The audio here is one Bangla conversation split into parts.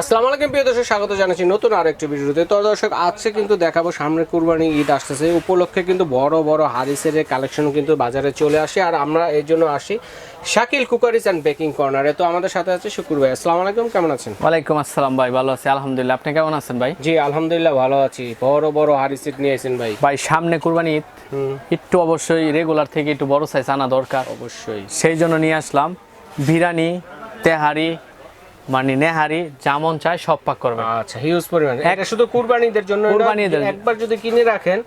আসসালামু আলাইকুম প্রিয় দর্শক স্বাগত জানাচ্ছি নতুন আরেকটি ভিডিওতে। তো দর্শক আজকে কিন্তু দেখাবো সামনে কুরবানি ঈদ আসতেছে। উপলক্ষে কিন্তু বড় বড় হাদিসের কালেকশন কিন্তু বাজারে চলে আসে। আর আমরা এই জন্য আসি শাকিল কুকারিস অ্যান্ড বেকিং কর্নারে। তো আমাদের সাথে আছে শুকুর ভাই। আসসালামু আলাইকুম কেমন আছেন? ওয়ালাইকুম আসসালাম ভাই ভালো আছি। আলহামদুলিল্লাহ আপনি কেমন আছেন ভাই? জি আলহামদুলিল্লাহ ভালো আছি। বড় বড় হাদিসের নিয়ে এসেছেন ভাই। ভাই সামনে কুরবানি ঈদ। একটু অবশ্যই রেগুলার থেকে একটু বড় সাইজ আনা দরকার। অবশ্যই। সেই জন্য নিয়ে আসলাম বিরিয়ানি তেহারি মানে নেহারি যেমন চাই সব পাক করবে। আচ্ছা হিউজ পরিমাণ। এটা শুধু কুরবানিদের জন্য কুরবানিদের একবার যদি কিনে রাখেন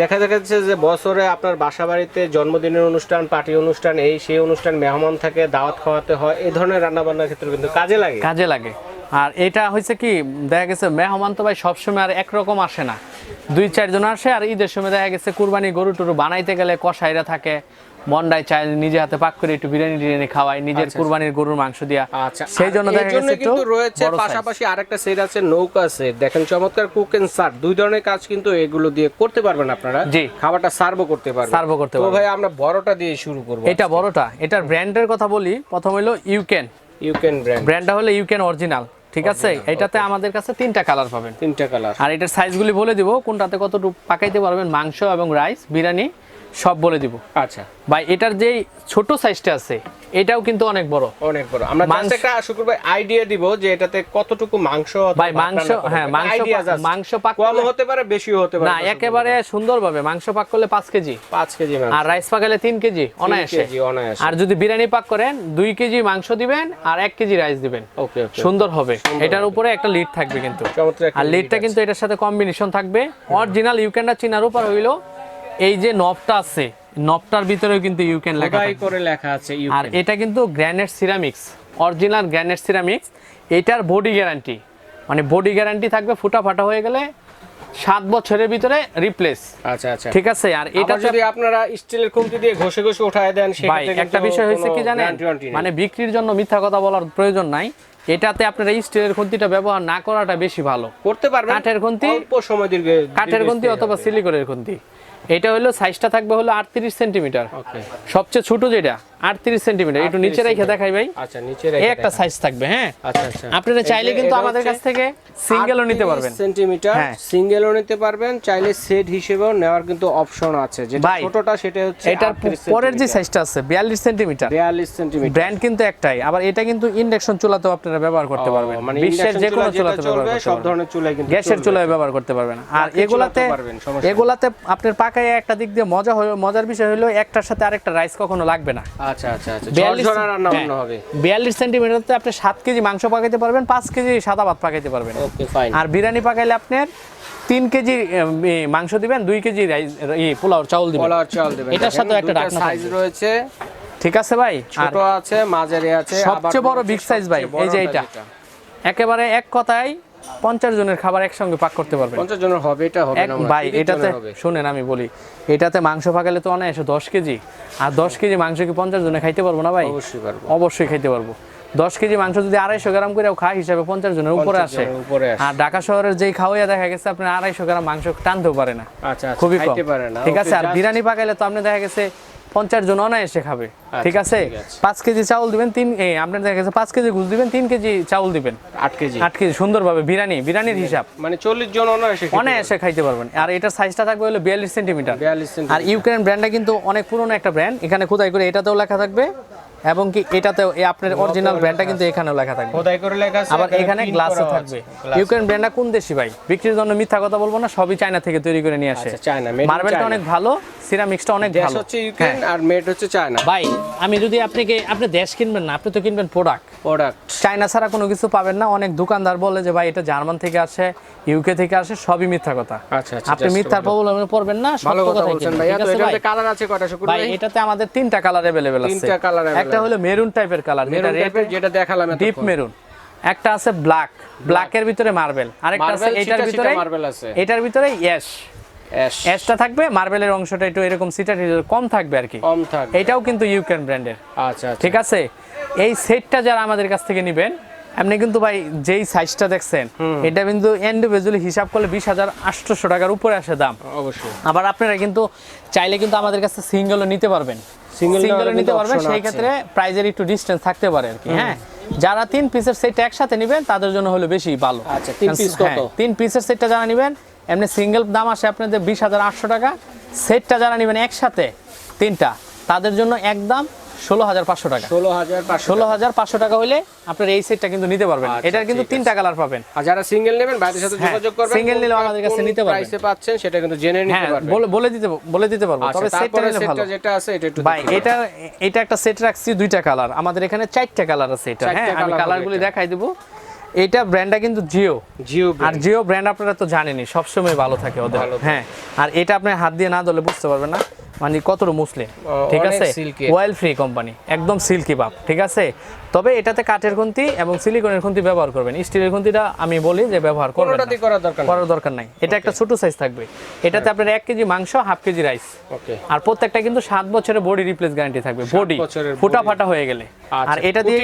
দেখা যাচ্ছে যে বছরে আপনার বাসা বাড়িতে জন্মদিনের অনুষ্ঠান পার্টি অনুষ্ঠান এই সেই অনুষ্ঠান মেহমান থাকে দাওয়াত খাওয়াতে হয় এই ধরনের রান্না বান্নার ক্ষেত্রে কিন্তু কাজে লাগে। কাজে লাগে। আর এটা হয়েছে কি দেখা গেছে মেহমান তো ভাই সবসময় আর একরকম আসে না। দুই চারজন আসে আর ঈদের সময় দেখা গেছে কুরবানি গরু টরু বানাইতে গেলে কষাইরা থাকে মন্ডায় চাই নিজে হাতে পাক করে একটু বিরিয়ানি টিরিয়ানি খাওয়াই নিজের কুরবানির গরুর মাংস দিয়া। আচ্ছা সেই জন্য দেখা গেছে কিন্তু রয়েছে পাশাপাশি আরেকটা সেট আছে নৌকা সেট দেখেন চমৎকার কুক এন্ড সার্ভ দুই ধরনের কাজ কিন্তু এগুলো দিয়ে করতে পারবেন আপনারা। জি। খাবারটা সার্ভও করতে পারবেন। ও করতে তো ভাই আমরা বড়টা দিয়ে শুরু করব এটা বড়টা। এটার ব্র্যান্ডের কথা বলি প্রথম হলো ইউকেন ইউ ক্যান ব্র্যান্ড ব্র্যান্ডটা হলো ইউকেন অরিজিনাল ঠিক আছে? এটাতে আমাদের কাছে তিনটা কালার পাবেন। তিনটা কালার আর এটার সাইজগুলি বলে দিব কোনটাতে কতটুকু পাকাইতে পারবেন মাংস এবং রাইস বিরিয়ানি। সব বলে দিব। আচ্ছা। ভাই এটার যেই ছোট সাইজটা আছে এটাও কিন্তু অনেক বড়। অনেক বড়। আমরা মাংস- জাস্ট একটা শুক্র ভাই আইডিয়া দিব যে এটাতে কতটুকু মাংস ভাই, মাংস- হ্যাঁ, মাংস। মাংস পাক কম হতে পারে বেশিও হতে পারে না একেবারে সুন্দরভাবে মাংস পাক করলে পাঁচ কেজি। পাঁচ কেজি মাংস। আর রাইস পাকালে তিন কেজি অনায়াসে। কেজি অনায়াসে। আর যদি বিরিয়ানি পাক করেন দুই কেজি মাংস দিবেন আর এক কেজি রাইস দিবেন। ওকে ওকে সুন্দর হবে। এটার উপরে একটা লিড থাকবে কিন্তু। আর লিডটা কিন্তু এটার সাথে কম্বিনেশন থাকবে। অরিজিনাল ইউকেনটা চিনার উপর হইল এই যে নবটা আছে নবটার ভিতরেও কিন্তু ইউকেন লেখা খোদাই করে লেখা আছে ইউ আর এটা কিন্তু granite ceramics original granite ceramics এটার বডি গ্যারান্টি মানে বডি গ্যারান্টি থাকবে ফুটা ফাটা হয়ে গেলে সাত বছরের ভিতরে রিপ্লেস আচ্ছা আচ্ছা। ঠিক আছে আর এটা যদি আপনারা স্টিলের খুন্তি দিয়ে ঘষে ঘষে উঠায় দেন ভাই একটা বিষয় হয়েছে কি জানেন। মানে বিক্রির জন্য মিথ্যা কথা বলার প্রয়োজন নাই। এটাতে আপনারা স্টিলের খুন্তিটা ব্যবহার না করাটা বেশি ভালো। করতে পারবেন। কাঠের খুন্তি, অল্প সময় দীর্ঘ কাঠের খুন্তি অথবা সিলিকনের খুন্তি এটা হলো সাইজটা থাকবে হলো আটত্রিশ সেন্টিমিটার সবচেয়ে ছোট যেটা আটত্রিশ সেন্টিমিটার। একটু নিচে রেখে দেখাই ভাই। আচ্ছা নিচে এই রেখে একটা সাইজ থাকবে হ্যাঁ? আচ্ছা আচ্ছা। আপনারা চাইলে কিন্তু আমাদের কাছ থেকে সিঙ্গেলও নিতে পারবেন। সেন্টিমিটার হ্যাঁ। সিঙ্গেলও নিতে পারবেন চাইলে সেট হিসেবেও নেওয়ার কিন্তু অপশন আছে। যেটা ছোটটা সেটা হচ্ছে এটার পরের যে সাইজটা আছে বিয়াল্লিশ সেন্টিমিটার। 42 সেন্টিমিটার। ব্র্যান্ড কিন্তু একটাই। আবার এটা কিন্তু ইন্ডাকশন চুলাতেও আপনারা ব্যবহার করতে পারবেন। মানে বিশ্বের যে কোনো চুলাতে ব্যবহার করতে সব ধরনের চুলাই কিন্তু গ্যাসের। চুলায় ব্যবহার করতে পারবেন। আর এগুলাতে। এগুলাতে আপনার পাকায় একটা দিক দিয়ে মজা মজার বিষয় হলো একটার সাথে আরেকটা রাইস কখনো লাগবে না। আচ্ছা আচ্ছা আচ্ছা। ঝরঝরা রান্না হ্যাঁ, বান্না হবে। বিয়াল্লিশ সেন্টিমিটারতে আপনি সাত কেজি মাংস পাকাইতে পারবেন পাঁচ কেজি সাদা ভাত পাকাইতে পারবেন। ওকে ফাইন আর বিরিয়ানি পাকাইলে আপনার তিন কেজি মাংস দিবেন দুই কেজি রাইস পোলাও চাউল দিবেন। দেবেন। এটার সাথেও একটা ঢাকনা সাইজ রয়েছে। ঠিক আছে ভাই? ছোট আছে মাঝারি আছে সবচেয়ে বড় big size ভাই, এই যে এটা। একেবারে এক কথায় পঞ্চাশ জনের খাবার একসঙ্গে পাক করতে পারবেন। পঞ্চাশ জনের হবে এটা হবে ভাই এটাতে। শুনেন আমি বলি এটাতে মাংস পাকালে তো অনায়াসে দশ কেজি। আর দশ কেজি মাংস কি পঞ্চাশ জনে খাইতে পারব না ভাই? অবশ্যই পারব। অবশ্যই খাইতে পারব। দশ কেজি মাংস যদি আড়াইশো গ্রাম করেও খায় হিসাবে পঞ্চাশ জনের উপরে আসে। আর ঢাকা শহরের যেই খাওয়াইয়া দেখা গেছে আপনি আড়াইশো গ্রাম মাংস টানতেও পারে না। আচ্ছা আচ্ছা খুবই কম। ঠিক আছে আর বিরিয়ানি পাকাইলে তো আপনি দেখা গেছে পঞ্চাশ জন অনায়াসে খাবে। ঠিক আছে? পাঁচ কেজি চাউল দিবেন তিন আপনার দেখা গেছে পাঁচ কেজি ঘুষ দিবেন তিন কেজি চাউল দিবেন। আট কেজি। আট কেজি সুন্দরভাবে বিরিয়ানি বিরিয়ানির হিসাব। মানে চল্লিশ জন অনায়াসে অনায়াসে খাইতে পারবেন। আর এটার সাইজটা থাকবে হলো বিয়াল্লিশ সেন্টিমিটার পারবে। 42 আর ইউক্রেন ব্র্যান্ডটা কিন্তু অনেক পুরনো একটা ব্র্যান্ড এখানে খোদাই করে এটাতেও লেখা থাকবে এবং কি এটাতেও এই আপনার অরিজিনাল ব্র্যান্ডটা কিন্তু এখানেও লেখা থাকবে খোদাই করে লেখা আছে আবার এখানে print গ্লাসও করাও থাকবে আছে। Glass। ইউক্রেন ব্র্যান্ডটা কোন দেশি ভাই বিক্রির জন্য মিথ্যা কথা বলবো না সবই চায়না থেকে তৈরি করে নিয়ে আসে আচ্ছা, China, made in মার্বেলটা China। অনেক ভালো সিরামিক্সটা অনেক দেশ ভালো হচ্ছে ইউক্রেন আর মেড হচ্ছে চায়না ভাই আমি যদি আপনাকে আপনি দেশ কিনবেন না আপনি তো কিনবেন প্রোডাক্ট প্রোডাক্ট চায়না ছাড়া কোনো কিছু পাবেন না অনেক দোকানদার বলে যে ভাই এটা জার্মান থেকে আসে ইউকে থেকে আসে সবই মিথ্যা কথা আচ্ছা আচ্ছা আপনি just মিথ্যার ভালো। প্রবলেমে পড়বেন না ভালো সত্য কথা কথাই বলছেন কিনবেন, ভাইয়া ঠিক তো আছে ভাই? এটাতে কালার আছে কয়টা শুকুর ভাই ভাই এটাতে আমাদের তিনটা কালার अवेलेबल আছে তিনটা colour available একটা হলো মেরুন টাইপের কালার যেটা রেড যেটা দেখালাম ডিপ মেরুন। একটা আছে ব্ল্যাক ব্ল্যাকের ভিতরে মার্বেল আরেকটা আছে এটার ভিতরে marble আছে। এটার ভিতরে ইয়েস অ্যাশটা থাকবে। মার্বেলের অংশটা একটু এরকম সিটার কম থাকবে আর কি। কম থাকবে। এটাও কিন্তু ইউক্রেন ব্র্যান্ডের আচ্ছা আচ্ছা। ঠিক আছে? এই সেটটা যারা আমাদের কাছ থেকে নেবেন আপনি কিন্তু ভাই যেই সাইজটা দেখছেন এটা কিন্তু ইন্ডিভিজুয়ালি হিসাব করলে বিশ হাজার আটশোশো টাকার উপরে আসে দাম। অবশ্যই। আবার আপনারা কিন্তু চাইলে কিন্তু আমাদের কাছে সিঙ্গেলও নিতে পারবেন। সিঙ্গেল নিতে পারবেন সেই ক্ষেত্রে প্রাইজের একটু ডিস্টেন্স থাকতে পারে আর কি হ্যাঁ? যারা তিন পিসের সেট একসাথে নেবেন তাদের জন্য হলো বেশি ভালো। আচ্ছা, তিন পিস হ্যাঁ, কত? তিন পিসের সেটটা যারা নেবেন এমনি সিঙ্গেল দাম আসে আপনাদের বিশ হাজার আটশো টাকা। সেটটা যারা নেবেন একসাথে তিনটা তাদের জন্য একদম ষোলো হাজার পাঁচশো টাকা। ষোলো হাজার ষোলো হাজার পাঁচশো টাকা হলে আপনার এই সেটটা কিন্তু নিতে পারবেন। আচ্ছা, এটার কিন্তু তিনটা কালার পাবেন। আর যারা সিঙ্গেল নেবেন সাথে হ্যাঁ, যোগাযোগ করবেন single নিলেও আমাদের কাছে নিতে পারবেন। প্রাইসে পাচ্ছেন সেটা কিন্তু জেনে নিতে হ্যাঁ পারবেন। বলে বলে দিতে বলে দিতে পারব। আচ্ছা তবে সেটটা নিলে ভালো। যেটা আছে এটা একটু ভাই এটা এটা একটা সেট রাখছি দুইটা কালার আমাদের এখানে চারটা কালার আছে এটা। হ্যাঁ আমি কালারগুলি। দেখাই দেবো। এটা ব্র্যান্ডটা কিন্তু জিও জিও আর জিও ব্র্যান্ড আপনারা তো জানেনই সবসময় ভালো থাকে ওদের। হ্যাঁ আর এটা আপনি হাত দিয়ে না ধরলে বুঝতে পারবেন না। মানে কতটা মুসলিম? ঠিক আছে। অয়েল ফ্রি কোম্পানি একদম সিল্কি বাপ ঠিক আছে? তবে এটাতে কাঠের খুন্তি এবং সিলিকনের খুন্তি ব্যবহার করবেন। স্টিলের খুন্তিটা আমি বলি যে ব্যবহার করবেন। করার দরকার নাই। এটা একটা ছোট সাইজ থাকবে। এটাতে আপনার এক কেজি মাংস half K G rice okay আর প্রত্যেকটা কিন্তু সাত বছরের বডি রিপ্লেস গ্যারান্টি থাকবে। বডি ফুটা ফাটা হয়ে গেলে। আচ্ছা, আর এটা দিয়ে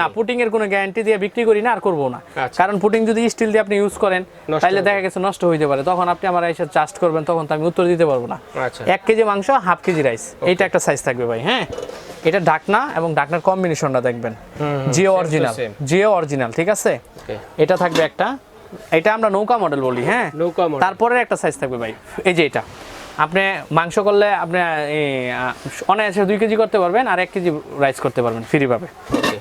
না? পুটিং এর কোনো গ্যারান্টি দিয়ে বিক্রি করি না আর করব না। আচ্ছা। কারণ পুটিং যদি স্টিল দিয়ে আপনি ইউজ করেন তাহলে দেখা গেছে নষ্ট হইতে পারে। তখন আপনি আমার এসে চার্জ করবেন তখন তো আমি উত্তর দিতে পারব না। আচ্ছা। এক কেজি মাংস হাফ কেজি রাইস। এইটা একটা সাইজ থাকবে ভাই হ্যাঁ? এটা ঢাকনা এবং ঢাকনার কম্বিনেশনটা দেখবেন। জিও অরিজিনাল জিও অরিজিনাল ঠিক আছে? এটা থাকবে একটা। এটা আমরা নৌকা মডেল বলি হ্যাঁ? নৌকা মডেল তারপরে একটা সাইজ থাকবে ভাই এই যে এটা। আপনি মাংস করলে আপনি অনায়াসে দুই কেজি করতে পারবেন আর এক কেজি রাইস করতে পারবেন ফ্রি পাবে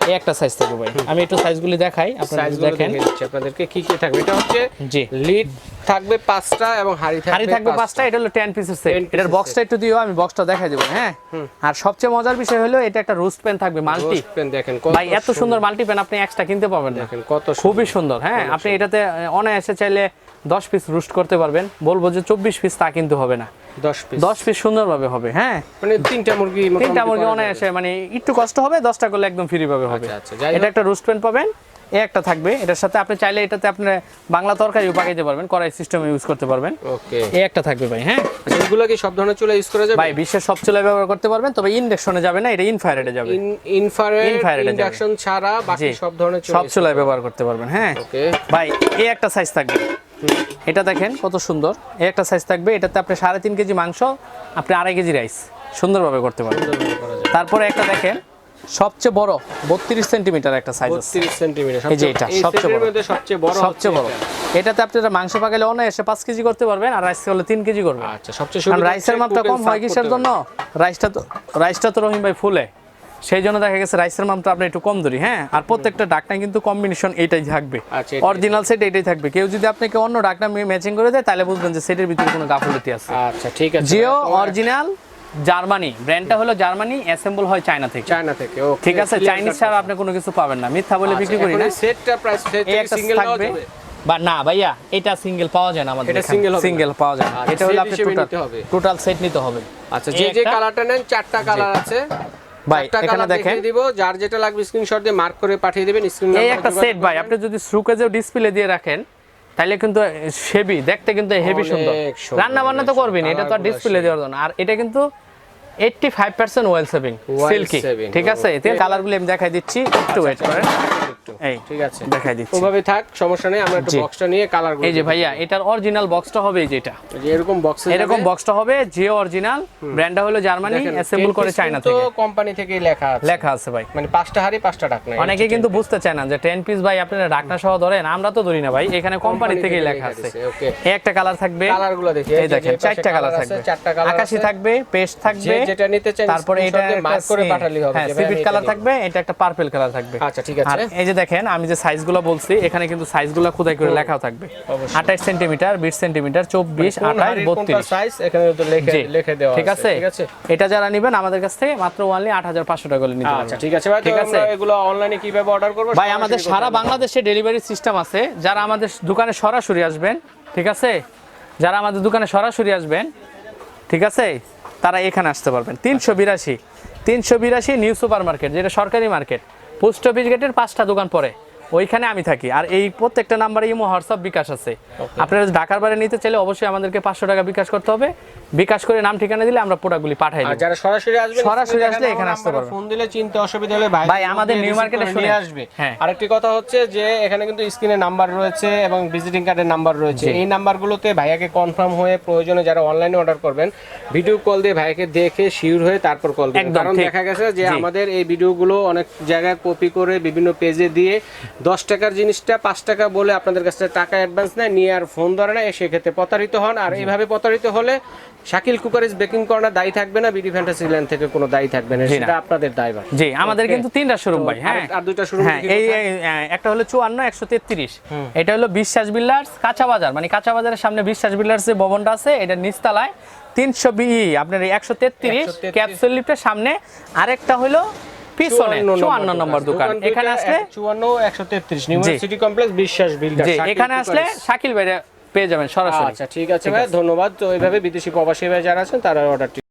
এই একটা সাইজ থাকবে ভাই। আমি একটু সাইজগুলি দেখাই আপনারা দেখেন। আপনাদেরকে। কি কি থাকবে? এটা হচ্ছে জি। লিড থাকবে পাঁচটা এবং হাড়ি থাকবে হাড়ি থাকবে পাঁচটা এটা হলো টেন পিসের সেট এটার বক্সটা একটু দিও আমি বক্সটা দেখাই দেবো হ্যাঁ? আর সবচেয়ে মজার বিষয় হলো এটা একটা রোস্ট প্যান থাকবে মাল্টি রোস্ট পেন দেখেন কত ভাই এত সুন্দর মাল্টি প্যান আপনি এক্সট্রা কিনতে পাবেন না। দেখেন কত খুবই সুন্দর হ্যাঁ? আপনি এটাতে অনায়াসে চাইলে দশ পিস রোস্ট করতে পারবেন। বলব যে চব্বিশ পিস তা কিন্তু হবে না। দশ পিস দশ পিস সুন্দরভাবে হবে হ্যাঁ? মানে তিনটা মুরগি তিনটা মুরগি। অনায়াসে মানে একটু কষ্ট হবে দশটা করলে একদম ফ্রি ভাবে হবে। আচ্ছা, আচ্ছা, এটা একটা রোস্ট প্যান পাবেন। এ একটা থাকবে। এটার সাথে আপনি চাইলে এটাতে আপনি বাংলা তরকারিও পাকাইতে পারবেন কড়াই সিস্টেম ইউজ করতে পারবেন। ওকে এ একটা থাকবে ভাই হ্যাঁ? এগুলো কি সব ধরনের চুলা ইউজ করা যাবে? ভাই বিশ্বের সব চুলা ব্যবহার করতে পারবেন তবে ইন্ডাকশনে যাবে না এটা ইনফ্রারেডে যাবে। ইনফ্রারেড এ ইন্ডাকশন ছাড়া বাকি সব ধরনের চুলা সব চুলায় ব্যবহার করতে পারবেন হ্যাঁ? ওকে ভাই এই একটা সাইজ থাকবে। এটা দেখেন কত সুন্দর। এই একটা সাইজ থাকবে এটাতে আপনি সাড়ে তিন কেজি মাংস আপনি আড়াই কেজি রাইস সুন্দরভাবে করতে পারবেন। তারপরে একটা দেখেন সবচেয়ে বড় বত্রিশ সেন্টিমিটার একটা সাইজ আছে। 32 সেন্টিমিটার এটা, সবচেয়ে বড়। সবচেয়ে বড় সবচেয়ে বড়। এটাতে আপনারা মাংস পাঁচ কেজি করতে পারবেন আর রাইস হলে কেজি করবেন। আচ্ছা সবচেয়ে সুবিধা রাইসের মাপটা কম হয় কিসের জন্য? রাইসটা তো রাইসটা তো রহিম ভাই ফুলে। সেই জন্য দেখা গেছে রাইসের মাপটা আপনি একটু কম ধরি হ্যাঁ? আর প্রত্যেকটা ডাকনা কিন্তু কম্বিনেশন এইটাই থাকবে। অরিজিনাল সেট এটাই থাকবে। কেউ যদি আপনাকে অন্য ডাকনা ম্যাচিং করে দেয় তাহলে বুঝবেন যে সেটের ভিতরে কোনো গাফলতি আছে। আচ্ছা ঠিক আছে জিও অরিজিনাল জার্মানি ব্র্যান্ডটা হলো জার্মানি অ্যাসেম্বল হয় চায়না থেকে। চায়না থেকে ওকে ঠিক আছে চাইনিজ ছাড়া আপনি কোনো কিছু পাবেন না। মিথ্যা বলে বিক্রি করি না। সেটটা প্রাইস সেট সিঙ্গেল থাকবে। বা না ভাইয়া এটা সিঙ্গেল পাওয়া যায় না আমাদের এটা না? সিঙ্গেল পাওয়া যায় না। আচ্ছা, এটা হলো আপনি টোটাল নিতে হবে। টোটাল সেট নিতে হবে। আচ্ছা যে যে কালারটা নেন চারটা কালার আছে। ভাই এখানে দেখেন। দিব যার যেটা লাগবে স্ক্রিনশট দিয়ে মার্ক করে পাঠিয়ে দিবেন স্ক্রিন এই একটা সেট ভাই আপনি যদি সুকেজেও ডিসপ্লে দিয়ে রাখেন তাহলে কিন্তু হেভি দেখতে কিন্তু হেভি সুন্দর। সুন্দর, রান্না বান্না তো করবেন এটা তো আর ডিসপ্লে দেওয়ার জন্য। আর এটা কিন্তু eighty five percent oil saving silky ঠিক আছে? এতে. কালারগুলো আমি দেখাই দিচ্ছি একটু ওয়েট করেন। এই ঠিক আছে। দেখাই দিচ্ছি। ওভাবে থাক সমস্যা নেই আমরা একটু বক্সটা নিয়ে কালার এই যে ভাইয়া এটার অরিজিনাল বক্সটা হবে যেটা। এরকম বক্সে এরকম বক্সটা হবে জিও অরিজিনাল ব্র্যান্ডটা হলো জার্মানি অ্যাসেম্বল করে চায়না তো থেকে। কোম্পানি থেকেই লেখা আছে। লেখা আছে ভাই। মানে পাঁচটা হাড়ি পাঁচটা ডাক অনেকে কিন্তু বুঝতে চায় না যে পিস ভাই আপনারা সহ ধরেন আমরা তো ধরি না ভাই এখানে কোম্পানি থেকেই লেখা আছে। এই একটা কালার থাকবে। কালারগুলো দেখি এই দেখেন চারটা কালার থাকবে। চারটা কালার আকাশি থাকবে পেস্ট থাকবে যেটা নিতে চান তারপরে এটা মার্ক করে পাঠালি হবে হ্যাঁ সিভিট কালার থাকবে এটা একটা পার্পল কালার থাকবে। আচ্ছা ঠিক আছে। এই যে দেখেন আমি যে সাইজগুলো বলছি এখানে কিন্তু সাইজগুলো খোদাই করে লেখাও থাকবে। আঠাশ সেন্টিমিটার বিশ সেন্টিমিটার চব্বিশ আঠাশ বত্রিশ। সাইজ এখানে তো লিখে লিখে দেওয়া ঠিক আছে ঠিক আছে? এটা যারা নেবেন আমাদের কাছ থেকে মাত্র ওয়ানলি আট হাজার পাঁচশো টাকা করে নিতে আচ্ছা পারবেন ঠিক আছে। ভাই ঠিক আছে। এগুলো অনলাইনে কীভাবে অর্ডার করব ভাই আমাদের সারা বাংলাদেশে ডেলিভারি সিস্টেম আছে। যারা আমাদের দোকানে সরাসরি আসবেন ঠিক আছে? যারা আমাদের দোকানে সরাসরি আসবেন ঠিক আছে? তারা এখানে আসতে পারবেন। তিনশো বিরাশি তিনশো বিরাশি নিউ সুপার মার্কেট যেটা সরকারি মার্কেট। পোস্ট অফিস গেটের পাঁচটা দোকান পরে ওইখানে আমি থাকি। আর এই প্রত্যেকটা নাম্বারে ইমো হোয়াটসঅ্যাপ বিকাশ আছে। আপনারা ঢাকার বাইরে নিতে চাইলে অবশ্যই আমাদেরকে পাঁচশো টাকা বিকাশ করতে হবে। বিকাশ করে নাম ঠিকানা দিলে আমরা প্রোডাক্টগুলি পাঠাই আর যারা সরাসরি আসবে সরাসরি আসলে এখানে আসতে পারবে। ফোন দিলে চিনতে অসুবিধা হলে ভাই ভাই, আমাদের নিউ মার্কেটে শুনে আসবে। হ্যাঁ। আরেকটি কথা হচ্ছে যে এখানে কিন্তু স্ক্রিনে নাম্বার রয়েছে এবং ভিজিটিং কার্ডের নাম্বার রয়েছে। এই নাম্বারগুলোতে ভাইয়াকে কনফার্ম হয়ে প্রয়োজনে যারা অনলাইনে অর্ডার করবেন ভিডিও কল দিয়ে ভাইয়াকে দেখে শিওর হয়ে তারপর কল দিবেন। কারণ দেখা গেছে যে আমাদের এই ভিডিওগুলো অনেক জায়গায় কপি করে বিভিন্ন পেজে দিয়ে দশ টাকার জিনিসটা পাঁচ টাকা বলে আপনাদের কাছে টাকা অ্যাডভান্স নেয় নিয়ে আর ফোন ধরে না সেক্ষেত্রে প্রতারিত হন। আর এইভাবে প্রতারিত হলে শাকিল কুকারিজ বেকিং কর্নার দায়ী থাকবে না বিডি ফ্যান্টাসি ল্যান্ড থেকে কোনো দায়ী থাকবে না সেটা আপনাদের দায়ভার। জি আমাদের কিন্তু তিনটা শোরুম ভাই হ্যাঁ। আর- দুইটা showroom হ্যাঁ এই একটা হলো চুয়ান্ন একশো তেত্রিশ। এটা হলো বিশ্বাস বিল্ডার্স কাঁচা বাজার। মানে কাঁচা বাজারের সামনে বিশ্বাস বিল্ডার্স যে ভবনটা আছে এটা নিচতলায় তিনশো বি আপনার একশো তেত্রিশ 133 ক্যাপসুল লিফটের সামনে। আরেকটা হলো পিছনে চুয়ান্ন নম্বর দোকান এখানে আসলে চুয়ান্ন একশো তেত্রিশ new city complex Biswas builder এখানে আসলে শাকিল ভাইরা পেয়ে যাবেন সরাসরি। আচ্ছা ঠিক আছে ভাই ধন্যবাদ। তো এইভাবে বিদেশি প্রবাসী ভাই যারা আছেন তারা অর্ডারটি